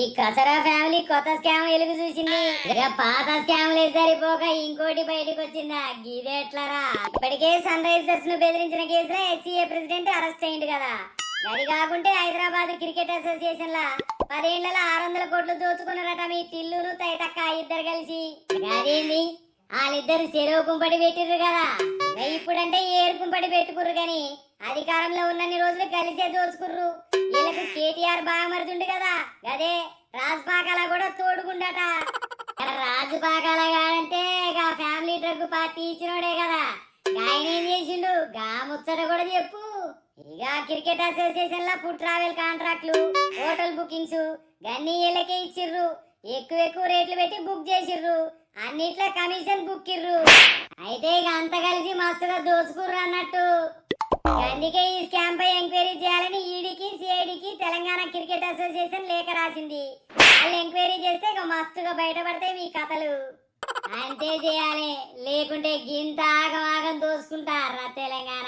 ఈ కసరా ఫ్యామిలీ కొత్త స్కామ్ వెలుగు చూసింది. ఇక పాత స్కామ్లే సరిపోక ఇంకోటి బయటకు వచ్చిందా? గిదేట్లరా ఇప్పటికే సన్ రైజర్స్ను బెదిరించిన కేసులో హెచ్సిఏ ప్రెసిడెంట్ అరెస్ట్ అయింది కదా. అది కాకుంటే హైదరాబాద్ క్రికెట్ అసోసియేషన్ లా పదేళ్ళలో ఆరు వందల కోట్లు దోచుకున్నారట మీ టిల్లును తైతక్క ఇద్దరు కలిసి. అదేంది? వాళ్ళిద్దరు చెరువు కుంపటి పెట్టిర్రు కదా. ఇప్పుడంటే ఏరు కుంపడి పెట్టుకుర్రు కానీ అధికారంలో ఉన్నన్ని రోజులు కలిసే దోచుకుర్రు. వీళ్ళకు కేటీఆర్ బాగా మరుతుండు కదా. అదే రాజపాకాల కూడా తోడుకుండట రాజు పాకాల కాడంటే గా ఫ్యామిలీ డ్రగ్ పార్టీ ఇచ్చినోడే కదా. ఆయన ఏం చేసిండు? గా ముచ్చట కూడా చెప్పు. ఇక క్రికెట్ అసోసియేషన్లో ఫుడ్ ట్రావెల్ కాంట్రాక్ట్లు హోటల్ బుకింగ్స్ గన్ని వీళ్ళకే ఇచ్చిర్రు. ఎక్కువ ఎక్కువ రేట్లు పెట్టి బుక్ చేసిర్రు. అన్నిట్లో కమిషన్ బుక్కిర్రు. అయితే ఇక అంత కలిసి మస్తుగా దోచుకుర్రు అన్నట్టు. అందుకే ఈ స్కామ్ పై ఎంక్వైరీ చేయాలని ఈడీకి తెలంగాణ క్రికెట్ అసోసియేషన్ లేఖ రాసింది. వాళ్ళు ఎంక్వైరీ చేస్తే ఇక మస్తుగా బయటపడతాయి మీ కథలు. అంతే చేయాలి. లేకుంటే గింత ఆగం ఆగం దోసుకుంటారా తెలంగాణ